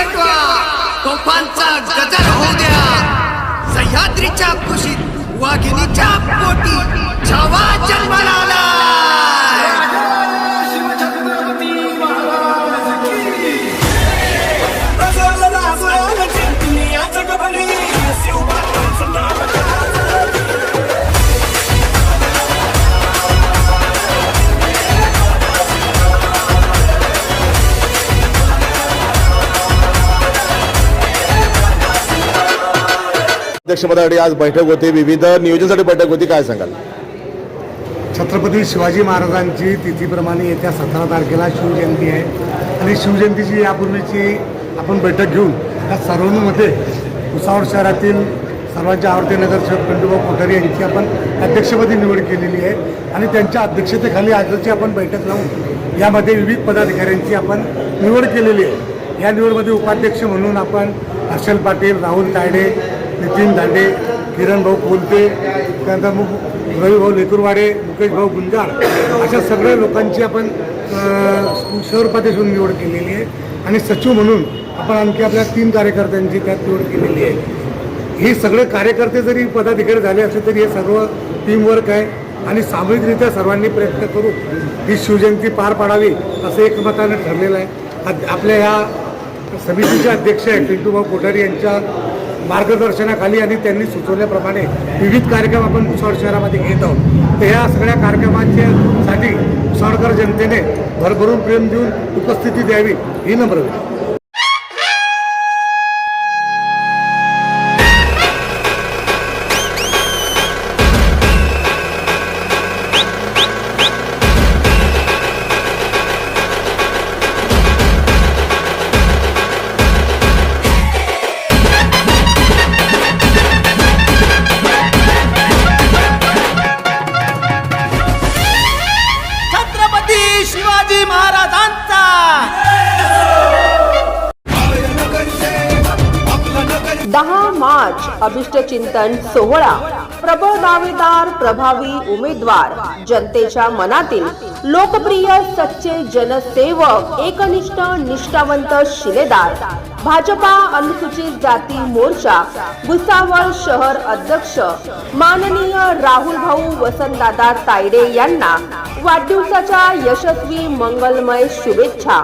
पेटवा तोफांचा गजर होऊ द्या. सह्याद्रीच्या कुशीत वाघिणीच्या पोटी छावा जन्माला अध्यक्षपदासाठी आज बैठक होती. विविध नियोजनासाठी बैठक होती. काय सांगाल? छत्रपती शिवाजी महाराजांची तिथीप्रमाणे येत्या सतरा तारखेला शिवजयंती आहे. आणि शिवजयंतीची यापूर्वीची आपण बैठक घेऊन या सर्वांमध्ये भुसावळ शहरातील सर्वांचे आवडते नगरसेवक खंडूभाऊ कोठारी यांची आपण अध्यक्षपदी निवड केलेली आहे. आणि त्यांच्या अध्यक्षतेखाली आजची आपण बैठक लावून यामध्ये विविध पदाधिकाऱ्यांची आपण निवड केलेली आहे. या निवडमध्ये उपाध्यक्ष म्हणून आपण हर्षल पाटील राहुल तायडे नितीन दांडे किरण भाऊ कोलते त्यानंतर मग रविभाऊ लेकुरवाडे मुकेश भाऊ गुंजाळ अशा सगळ्या लोकांची आपण अ, निवड केलेली आहे. आणि सचिव म्हणून आपण आणखी आपल्या तीन कार्यकर्त्यांची त्यात निवड केलेली आहे. हे सगळे कार्यकर्ते जरी पदाधिकारी झाले असले तरी हे सर्व टीमवर्क आहे. आणि सामूहिकरित्या सर्वांनी प्रयत्न करू ही शिवजयंती पार पाडावी असं एकमतानं ठरलेलं आहे. आपल्या ह्या समितीचे अध्यक्ष आहेत पिंटूभाऊ कोठारी यांच्या मार्गदर्शनाखाली आणि त्यांनी सुचवल्याप्रमाणे विविध कार्यक्रम आपण भुसावळ शहरामध्ये घेत आहोत. तर ह्या सगळ्या कार्यक्रमांच्या साठी भुसावळकर जनतेने भरभरून प्रेम देऊन उपस्थिती द्यावी ही नम्र दहा अभिष्ट चिंतन सोहळा प्रबळ दावेदार प्रभावी उमेदवार जनतेच्या मनातील लोकप्रिय सच्चे जनसेवक एकनिष्ठ निष्ठावंत शिलेदार भाजपा अनुसूचित जाती मोर्चा भुसावळ शहर अध्यक्ष माननीय राहुल भाऊ वसंतदादा तायडे यांना वाढदिवसाच्या यशस्वी मंगलमय शुभेच्छा.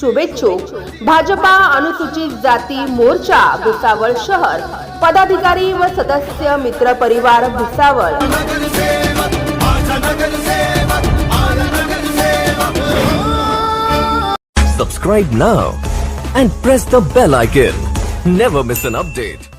शुभेच्छुक भाजपा अनुसूचित जाती मोर्चा भुसावळ शहर. पदाधिकारी व सदस्य मित्र परिवार Bhusawal. Subscribe now and press the bell icon never miss an update